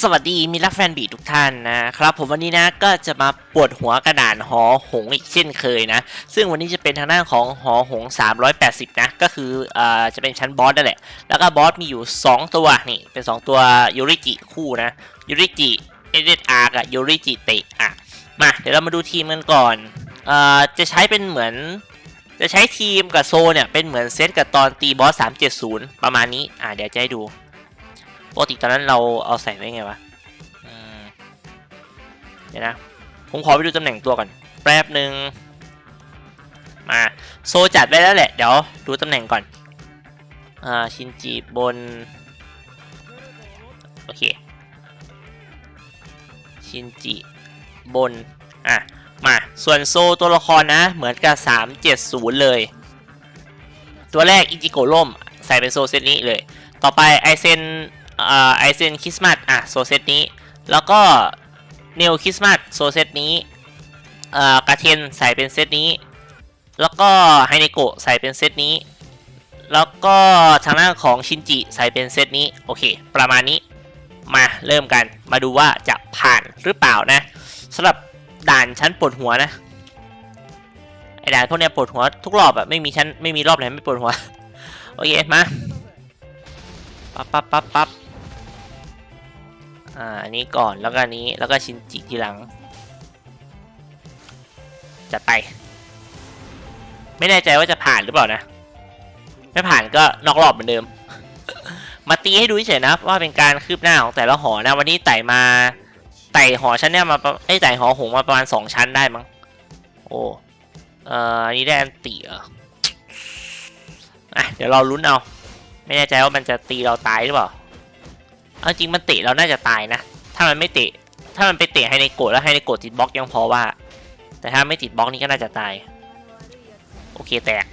สวัสดีมิตรรักแฟนบีทุกท่านนะครับผมวันนี้นะก็จะมาปวดหัวกระดานหอหงอีกเช่นเคยนะ ซึ่งวันนี้จะเป็นทางด้านของหอหงส์380 นะ ก็คืออ่อจะเป็นชั้นบอสนั่นแหละ แล้วก็บอสมีอยู่ 2 ตัวนี่เป็น 2 ตัวยูริจิคู่นะยูริจิเอเดอาร์กับยูริจิเตะอะมาเดี๋ยวเรามาดูทีมกันก่อนอ่อจะใช้เป็นเหมือน จะใช้ทีมกับโซเนี่ยเป็นเหมือนเซตกับตอนตีบอส 370 ประมาณนี้อะเดี๋ยวจะให้ดู ปกติตอนนั้นเราเอาใส่ไว้ไงวะเดี๋ยวนะ ผมขอไปดูตำแหน่งตัวก่อน แป๊บหนึ่งมาโซจัดไว้แล้วแหละ เดี๋ยวดูตำแหน่งก่อน อ่า ชินจิบน โอเค ชินจิบน อะ มา ส่วนโซตัวละครนะ เหมือนกับ 370 เลย ตัวแรกอิจิโกะล่ม ใส่เป็นโซเซตนี้เลย ต่อไปไอเซน ไอเซนคริสต์มาสอะโซเซตนี้ แล้วก็เนลคริสต์มาสโซเซตนี้อ่ากาเทนใส่เป็นเซตนี้ แล้วก็ไฮเนโกะใส่เป็นเซตนี้ แล้วก็ทางด้านของชินจิใส่เป็นเซตนี้ โอเค ประมาณนี้ มาเริ่มกัน มาดูว่าจะผ่านหรือเปล่านะสำหรับด่านชั้นปวดหัวนะ ไอด่านพวกเนี้ยปวดหัวทุกรอบอะไม่มีชั้นไม่มีรอบไหนไม่ปวดหัว โอเค มา ปั๊บปั๊บปั๊บปั๊บ อ่าอันนี้ก่อนแล้วก็อันนี้แล้วก็ชินจิทีหลังจัดไป ไม่แน่ใจว่าจะผ่านหรือเปล่านะ ไม่ผ่านก็นอกรอบเหมือนเดิม มาตีให้ดูเฉยนะว่าเป็นการคืบหน้าของแต่ละหอนะ วันนี้ไต่มาไต่หอชั้นเนี่ยมาไอ้ไต่หอหงมาประมาณสองชั้นได้มั้งโอ้เอ่ออันนี้ได้อันตีเหรออะเดี๋ยวเราลุ้นเอา ไม่แน่ใจว่ามันจะตีเราตายหรือเปล่า เอาจริงมันเตะเราน่าจะตายนะ ถ้ามันไม่เตะ ถ้ามันไปเตะให้ในโกดแล้วให้ในโกดติดบล็อกยังพอว่า แต่ถ้าไม่ติดบล็อกนี่ก็น่าจะตาย โอเคแตก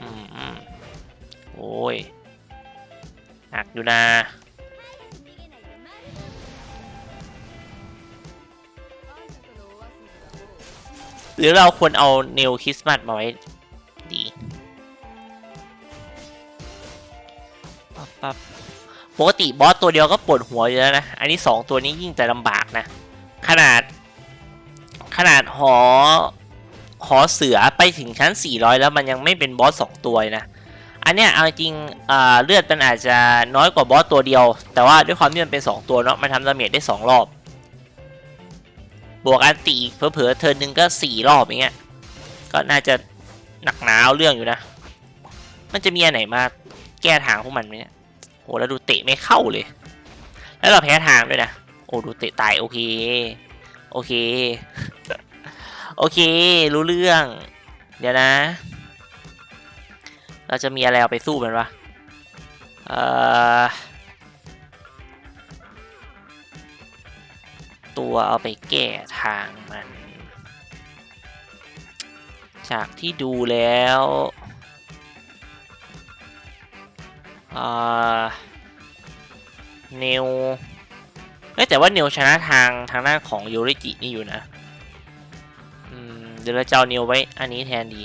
อืมอืมโอ้ยหนักอยู่นะหรือเราควรเอาเนวคริสต์มาสมาไว้ ปกติบอสตัวเดียวก็ปวดหัวอยู่แล้วนะ อันนี้สองตัวนี้ยิ่งจะลำบากนะ ขนาด ขนาดหอ หอเสือไปถึงชั้น 400 แล้วมันยังไม่เป็นบอสสองตัวนะ อันเนี้ยเอาจริงอ่าเลือดมันอาจจะน้อยกว่าบอสตัวเดียว แต่ว่าด้วยความที่มันเป็น 2 ตัวเนาะ มันทำดาเมจได้ 2 รอบ บวกอันตีอีกเผลอๆเทิร์นหนึ่งก็ 4 รอบอย่างเงี้ย ก็น่าจะหนักหนาเอาเรื่องอยู่นะ มันจะมีอันไหนมาแก้ทางพวกมันไหมเนี่ย โอ้แล้วดูเตะไม่เข้าเลย แล้วเราแพ้ทางด้วยนะ โอ้ดูเตะตายโอเค โอเค โอเค รู้เรื่อง เดี๋ยวนะ เราจะมีอะไรเอาไปสู้มันวะเอ่อตัวเอาไปแก้ทางมัน จากที่ดูแล้ว อ่าเนวเอ้ยแต่ว่าเนวชนะทางทางด้านของยูริจินี่อยู่นะอืมเดี๋ยวเราจะเอาเนวไว้อันนี้แทนดี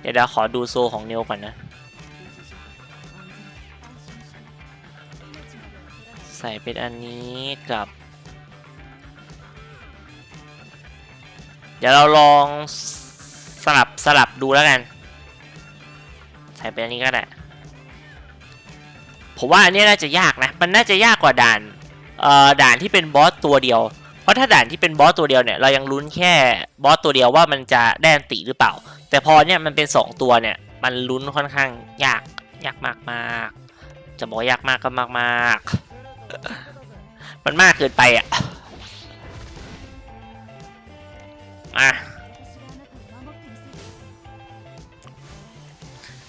เดี๋ยวเราขอดูโซของเนวก่อนนะใส่เป็นอันนี้กับ เดี๋ยวเราลองสลับสลับดูแล้วกัน ใส่เป็นอันนี้ก็ได้ ผมว่าอันนี้น่าจะยากนะ มันน่าจะยากกว่าด่านเอ่อด่านที่เป็นบอสตัวเดียว เพราะถ้าด่านที่เป็นบอสตัวเดียวเนี่ยเรายังลุ้นแค่บอสตัวเดียวว่ามันจะได้อันติหรือเปล่า แต่พอเนี่ยมันเป็น 2 ตัวเนี่ยมันลุ้นค่อนข้างยากยากมากมากจะบอกยากมากก็มากมากมันมากเกินไปอะอะ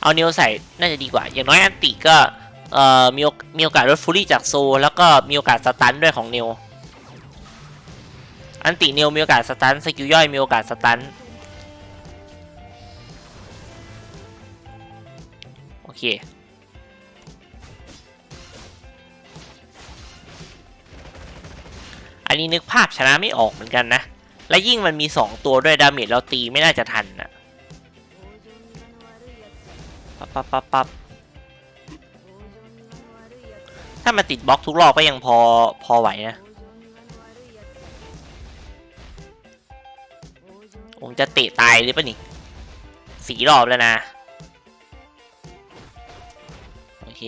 เอาเนวใส่น่าจะดีกว่า อย่างน้อยอันติก็ เอ่อมีโอมีโอกาสลดฟูรี่จากโซ แล้วก็มีโอกาสสตันด้วยของเนวอันติเนวมีโอกาสสตันสกิลย่อยมีโอกาสสตันโอเคอันนี้นึกภาพชนะไม่ออกเหมือนกันนะ และยิ่งมันมี 2 ตัวด้วยดาเมจเราตีไม่น่าจะทันนะปั๊บปั๊บปั๊บปั๊บ ถ้ามาติดบล็อกทุกรอบก็ยังพอพอไหวนะ ผมจะเตะตายหรือเปล่านี่สีรอบแล้วนะ โอเค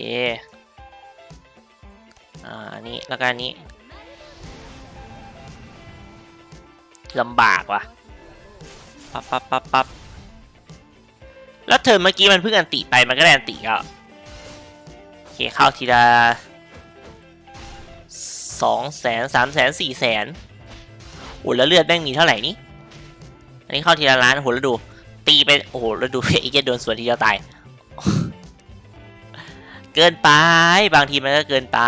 อ่าอันนี้แล้วก็อันนี้ลำบากว่ะ ปั๊บปั๊บปั๊บปั๊บแล้วเธอเมื่อกี้มันเพิ่งอันติไปมันก็ได้อันติก็โอเคเข้าทีละ สองแสนสามแสนสี่แสนโอ้แล้วเลือดแม่งมีเท่าไหร่นี่อันนี้เข้าทีละล้านโอ้โหแล้วดู ตีไปโอ้โหแล้วดูไอ้เหี้โดนสวนทีเดียวตาย เกินไป บางทีมันก็เกินไป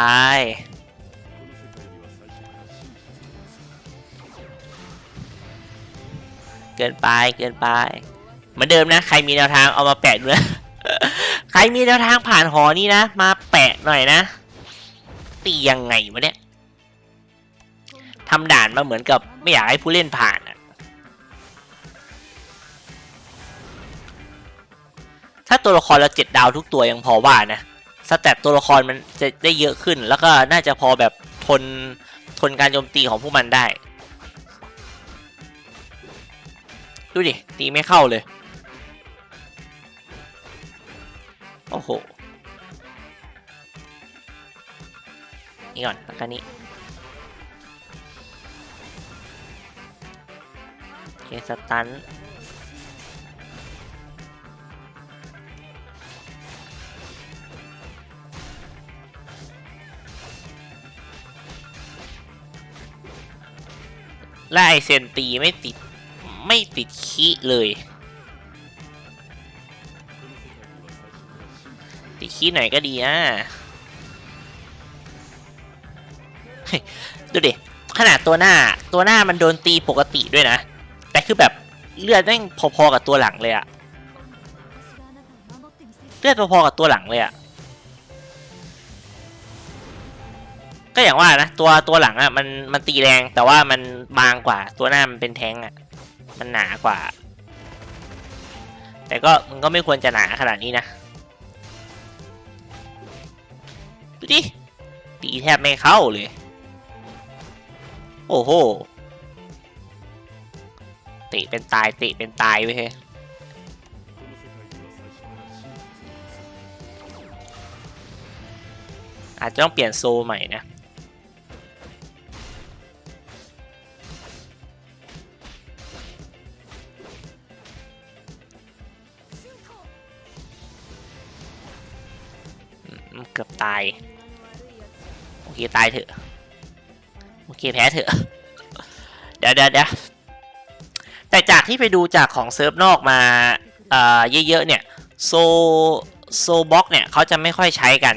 เกินไปเกินไปเหมือนเดิมนะ ใครมีแนวทางเอามาแปะด้วยใครมีแนวทางผ่านหอนี้นะ มาแปะหน่อยนะ ตียังไงวะเนี่ย ทำด่านมาเหมือนกับไม่อยากให้ผู้เล่นผ่านอะถ้าตัวละครเราเจ็ดดาวทุกตัวยังพอว่านะสแตตตัวละครมันจะได้เยอะขึ้น แล้วก็น่าจะพอแบบทนทนการโจมตีของพวกมันได้ ดูดิ ตีไม่เข้าเลย โอ้โห นี่ก่อนแล้วก็นี้ เคสตันและไอเซนตีไม่ติด ไม่ติดคีเลย ติดคีหน่อยก็ดีนะดูดิขนาดตัวหน้าตัวหน้ามันโดนตีปกติด้วยนะ แต่คือแบบเลือดแม่งพอๆกับตัวหลังเลยอะเลือดพอๆกับตัวหลังเลยอะก็อย่างว่านะตัวตัวหลังอะมันมันตีแรงแต่ว่ามันบางกว่าตัวหน้ามันเป็นแทงอะมันหนากว่า แต่ก็มันก็ไม่ควรจะหนาขนาดนี้นะดูดิตีแทบไม่เข้าเลย โอ้โห ตะเป็นตายเตะเป็นตายเว้ยเฮ้อาจจะต้องเปลี่ยนโซใหม่นะเกือบตาย โอเค ตายเถอะ โอเค แพ้เถอะ เดี๋ยวเดี๋ยวเดี๋ยว แต่จากที่ไปดูจากของเซิร์ฟนอกมาเยอะๆเนี่ยโซโซบ็อกเนี่ยเขาจะไม่ค่อยใช้กัน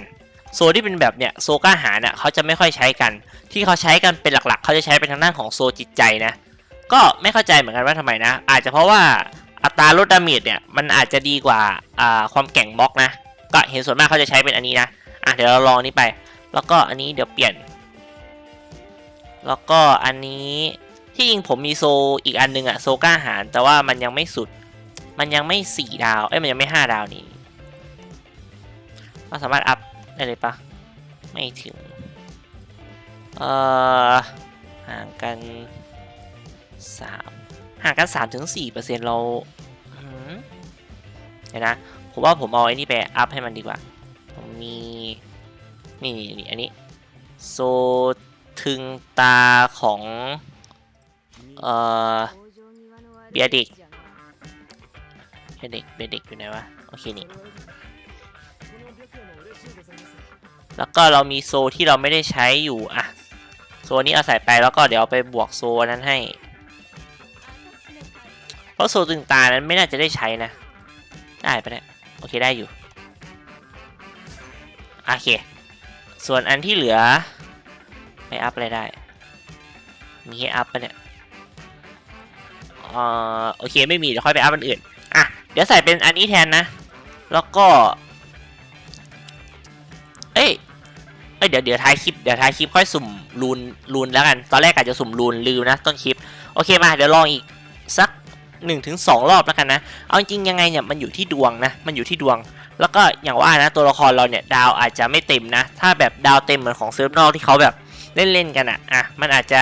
โซที่เป็นแบบเนี่ยโซก้าหาเนี่ยเขาจะไม่ค่อยใช้กัน ที่เขาใช้กันเป็นหลักๆ เขาจะใช้เป็นทางด้านของโซจิตใจนะก็ไม่เข้าใจเหมือนกันว่าทำไมนะ อาจจะเพราะว่าอัตราลดดาเมจเนี่ยมันอาจจะดีกว่าความแกร่งบล็อกนะก็เห็นส่วนมากเขาจะใช้เป็นอันนี้นะอะเดี๋ยวเราลองนี้ไป แล้วก็อันนี้เดี๋ยวเปลี่ยน แล้วก็อันนี้ ที่จริงผมมีโซอีกอันนึงอะโซก้าหาร แต่ว่ามันยังไม่สุด มันยังไม่สี่ดาว เอ้ยมันยังไม่ห้าดาวนี่ก็สามารถอัพได้เลยปะไม่ถึง เอ่อ ห่างกันสามห่างกันสามถึงสี่เปอร์เซ็นต์เราเดี๋ยวนะ ผมว่าผมเอาไอ้นี่ไปอัพให้มันดีกว่า ผมมีนี่นี่นี่อันนี้ โซทึงตาของ เอ่อเบียร์ดิกเบียร์เด็กเบียร์เด็กอยู่ไหนวะ โอเคนี่ แล้วก็เรามีโซที่เราไม่ได้ใช้อยู่อะโซนี้เอาใส่ไปแล้วก็เดี๋ยวไปบวกโซนั้นให้ เพราะโซตึงตานั้นไม่น่าจะได้ใช้นะ ได้ปะเนี่ย โอเคได้อยู่ โอเค ส่วนอันที่เหลือไม่อัพอะไรได้ มีให้อัพปะเนี่ย เอ่อโอเคไม่มีเดี๋ยวค่อยไปอัพอันอื่นอะเดี๋ยวใส่เป็นอันนี้แทนนะ แล้วก็ เอ้ยเอ้ยเดี๋ยวเดี๋ยวท้ายคลิปเดี๋ยวท้ายคลิปค่อยสุ่มรูนรูนแล้วกัน ตอนแรกอาจจะสุ่มรูนลืมนะต้นคลิปโอเคมาเดี๋ยวลองอีกสัก1นถึงสรอบแล้วกันนะเอาจริงยังไงเนี่ยมันอยู่ที่ดวงนะมันอยู่ที่ดวง แล้วก็อย่างว่านะตัวละครเราเนี่ยดาวอาจจะไม่เต็มนะ ถ้าแบบดาวเต็มเหมือนของเซิร์ฟนอกที่เขาแบบเล่นๆกันอะอะมันอาจจะ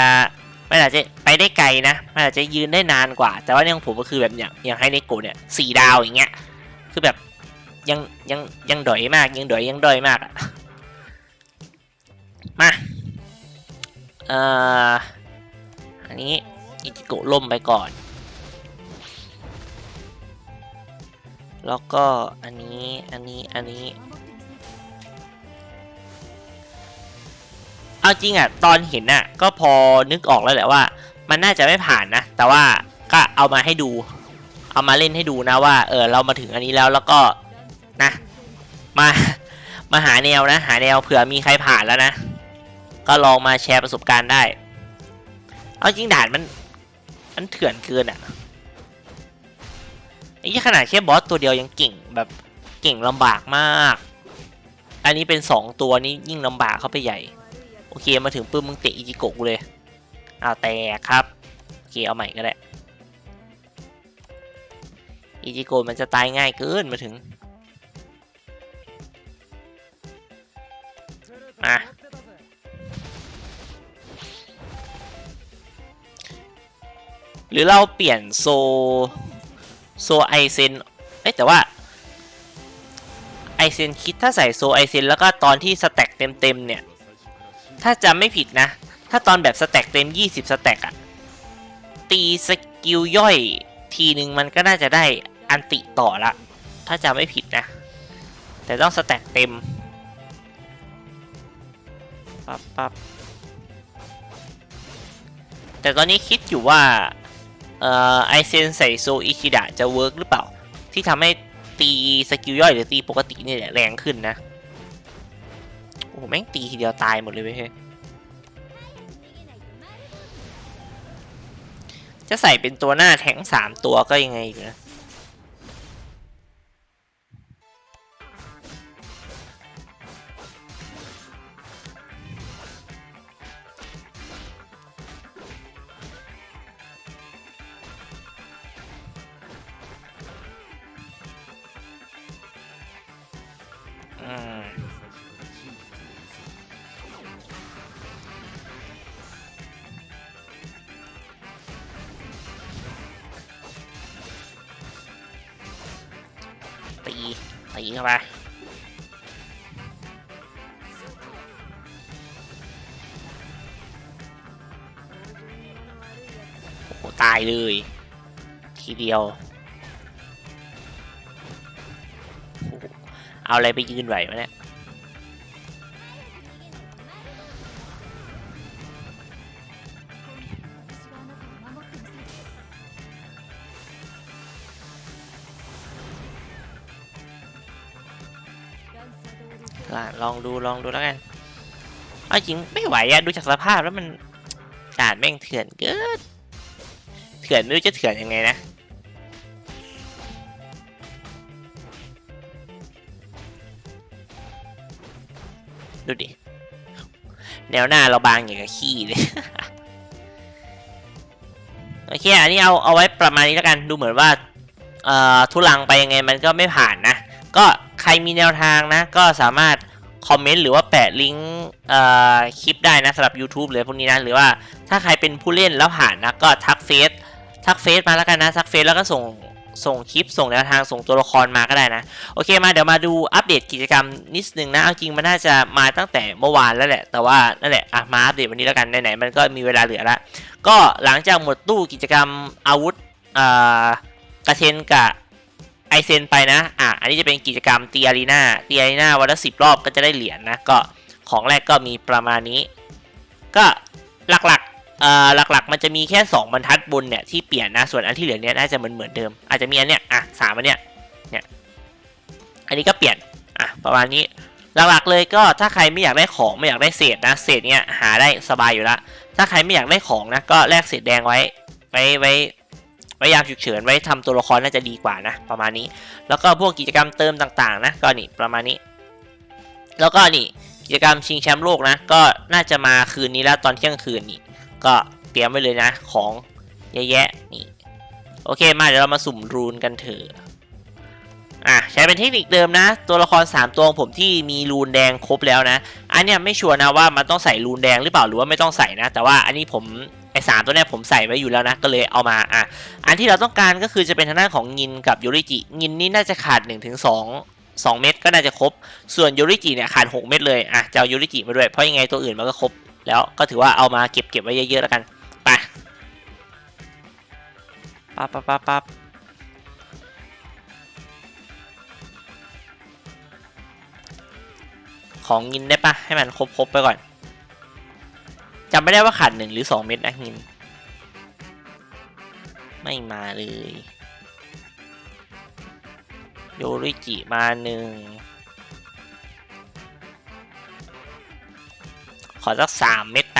มันอาจจะไปได้ไกลนะ มันอาจจะยืนได้นานกว่า แต่ว่าในของผมก็คือแบบอย่างอย่างให้เนโกเนี่ยสี่ดาวอย่างเงี้ย คือแบบยังยังยังดอยมากยังดอยยังดอยมากอะมาเอ่ออันนี้อิจิโกะล่มไปก่อน แล้วก็อันนี้ อันนี้ อันนี้ เอาจริงอะตอนเห็นอะก็พอนึกออกแล้วแหละว่า มันน่าจะไม่ผ่านนะ แต่ว่าก็เอามาให้ดู เอามาเล่นให้ดูนะว่า เออเรามาถึงอันนี้แล้วแล้วก็นะมามาหาแนวนะ หาแนวเผื่อมีใครผ่านแล้วนะ ก็ลองมาแชร์ประสบการณ์ได้ เอาจริงด่านมันมันเถื่อนเกินอะไอ้ที่ขนาดแค่บอสตัวเดียวยังเก่งแบบเก่งลำบากมาก อันนี้เป็นสองตัวนี้ยิ่งลำบากเข้าไปใหญ่ โอเคมาถึงปื้มมึงเตะอิจิโกะกูเลยอ้าวแตกครับโอเคเอาใหม่ก็ได้อิจิโกะมันจะตายง่ายเกินมาถึงมาหรือเราเปลี่ยนโซโซไอเซนเอ้ยแต่ว่าไอเซนคิดถ้าใส่โซไอเซนแล้วก็ตอนที่สแต็กเต็มๆเนี่ย ถ้าจำไม่ผิดนะ ถ้าตอนแบบสแต็กเต็ม 20 สแต็กอะตีสกิลย่อยทีหนึ่งมันก็น่าจะได้อันติต่อละ ถ้าจำไม่ผิดนะ แต่ต้องสแต็กเต็มปั๊บปั๊บแต่ตอนนี้คิดอยู่ว่าเอ่อไอเซนใส่โซอิชิดะจะเวิร์กหรือเปล่า ที่ทำให้ตีสกิลย่อยหรือตีปกตินี่ยแรงขึ้นนะ อ้โหแม่งตีทีเดียวตายหมดเลยเว้ยเฮ้ยจะใส่เป็นตัวหน้าแทงสามตัวก็ยังไงอยู่นะ ตีเข้าไปโอ้โหตายเลย ทีเดียว เอาอะไรไปยืนไหวไหมเนี่ย อะลองดูลองดูแล้วกันเอาจริงไม่ไหวอะดูจากสภาพแล้วมันด่านแม่งเถื่อนเกินเถื่อนไม่รู้จะเถื่อนยังไงนะดูดิ แนวหน้าเราบางอย่างกับขี้เลย โอเค อันนี้เอาเอาไว้ประมาณนี้แล้วกัน ดูเหมือนว่า เอ่อ ทุลังไปยังไงมันก็ไม่ผ่านนะ ก็ใครมีแนวทางนะ ก็สามารถ คอมเมนต์หรือว่าแปะลิงก์คลิปได้นะสำหรับ YouTube เลยพวกนี้นะหรือว่าถ้าใครเป็นผู้เล่นแล้วผ่านนะก็ทักเฟซทักเฟซมาแล้วกันนะทักเฟซแล้วก็ส่งส่งคลิปส่งแนวทางส่งตัวละครมาก็ได้นะ โอเคมาเดี๋ยวมาดูอัปเดตกิจกรรมนิดนึงนะเอาจริงมันน่าจะมาตั้งแต่เมื่อวานแล้วแหละ แต่ว่านั่นแหละอะมาอัปเดตวันนี้แล้วกันไหนๆมันก็มีเวลาเหลือละก็หลังจากหมดตู้กิจกรรมอาวุธอ่ากระเทนกับ ไอเซนไปนะ อะ อันนี้จะเป็นกิจกรรมตีอารีนาตีอารีนาวันละสิบรอบก็จะได้เหรียญนะ ก็ของแรกก็มีประมาณนี้ ก็หลักๆเอ่อหลักๆ มันจะมีแค่ 2 บรรทัดบนเนี่ยที่เปลี่ยนนะ ส่วนอันที่เหลือเนี่ยน่าจะเหมือนเหมือนเดิม อาจจะมีอันเนี้ย อะสามอันเนี้ย เนี่ย อันนี้ก็เปลี่ยน อะ ประมาณนี้ หลักๆเลยก็ถ้าใครไม่อยากได้ของไม่อยากได้เศษนะ เศษเนี่ยหาได้สบายอยู่ละ ถ้าใครไม่อยากได้ของนะก็แลกเศษแดงไว้ ไว้ไว้ ไว้ยามฉุกเฉินไว้ทำตัวละครน่าจะดีกว่านะ ประมาณนี้ แล้วก็พวกกิจกรรมเติมต่างๆนะก็นี่ประมาณนี้ แล้วก็นี่กิจกรรมชิงแชมป์โลกนะ ก็น่าจะมาคืนนี้แล้วตอนเที่ยงคืนนี่ก็เตรียมไว้เลยนะของเยอะแยะนี่โอเคมาเดี๋ยวเรามาสุ่มรูนกันเถอะอะเฉช้เป็นเทคนิคเดิมนะ ตัวละคร 3 ตัวของผมที่มีรูนแดงครบแล้วนะ อันเนี้ยไม่ชัวร์นะว่ามันต้องใส่รูนแดงหรือเปล่าหรือว่าไม่ต้องใส่นะ แต่ว่าอันนี้ผม สามตัวเนี้ยผมใส่ไว้อยู่แล้วนะ ก็เลยเอามาอะอันที่เราต้องการก็คือจะเป็นทางด้านของงินกับยูริจิงินนี่น่าจะขาด1นถึงสองสองเม็ดก็น่าจะครบ ส่วนยูริจิเนี่ยขาด 6 เม็ดเลยอะจะเอายูริจิมาด้วย เพราะยังไงตัวอื่นมันก็ครบ แล้วก็ถือว่าเอามาเก็บเก็บไว้เยอะๆแล้วกันไปปั๊บปั๊บปั๊บปั๊บของงินได้ปะให้มันครบๆไปก่อน จำไม่ได้ว่าขาดหนึ่งหรือสองเม็ดนะงินไม่มาเลย โยริจิมาหนึ่งขอสักสามเม็ดไป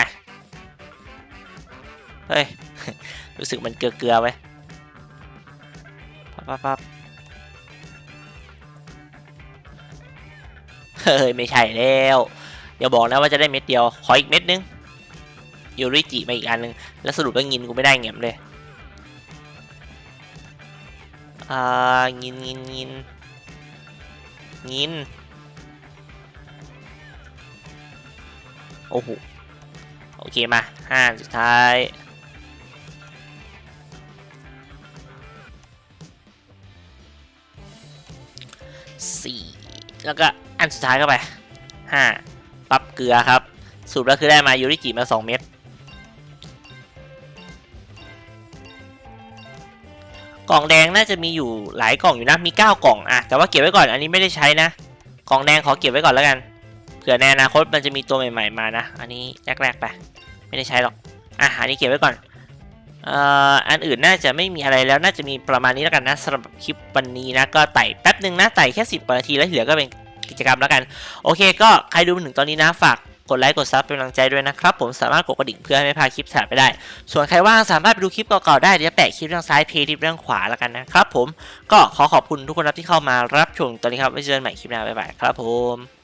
เฮ้ย รู้สึกมันเกลือๆไว้ปั๊บปั๊บปั๊บเฮ้ย ไม่ใช่แล้วอย่าบอกนะว่าจะได้เม็ดเดียว ขออีกเม็ดนึง ยูริจิมาอีกอันนึง แล้วสรุปว่างินกูไม่ได้เงี้ยเลย อ่า งินงินงินงิน โอ้โห โอเคมาห้าสุดท้ายสี่แล้วก็อันสุดท้ายเข้าไปห้าปั๊บเกลือครับสูตรแล้วคือได้มายูริจิมาสองเม็ด กล่องแดงน่าจะมีอยู่หลายกล่องอยู่นะมี 9 กล่องอะแต่ว่าเก็บไว้ก่อนอันนี้ไม่ได้ใช้นะ กล่องแดงขอเก็บไว้ก่อนแล้วกันเผื่อในอนาคตมันจะมีตัวใหม่ ๆมานะ อันนี้แรกๆไปไม่ได้ใช้หรอกอะอันนี้เก็บไว้ก่อนเอ่ออันอื่นน่าจะไม่มีอะไรแล้วน่าจะมีประมาณนี้แล้วกันนะสำหรับคลิปวันนี้นะก็ไต่แป๊บหนึ่งนะไต่แค่ 10กว่านาทีแล้วเหลือก็เป็นกิจกรรมแล้วกัน โอเค ก็ใครดูมาถึงตอนนี้นะฝาก กดไลค์กดซับเป็นกำลังใจด้วยนะครับ ผมสามารถกดกระดิ่งเพื่อให้ไม่พลาดคลิปถัดไปได้ ส่วนใครว่างสามารถไปดูคลิปเก่าๆได้เดี๋ยวจะแปะคลิปทางซ้ายเพลย์คลิปทางขวาแล้วกันนะครับผมก็ขอขอบคุณทุกคนครับที่เข้ามารับชมตอนนี้ครับไว้เจอกันใหม่คลิปหน้าบ๊ายบายครับผม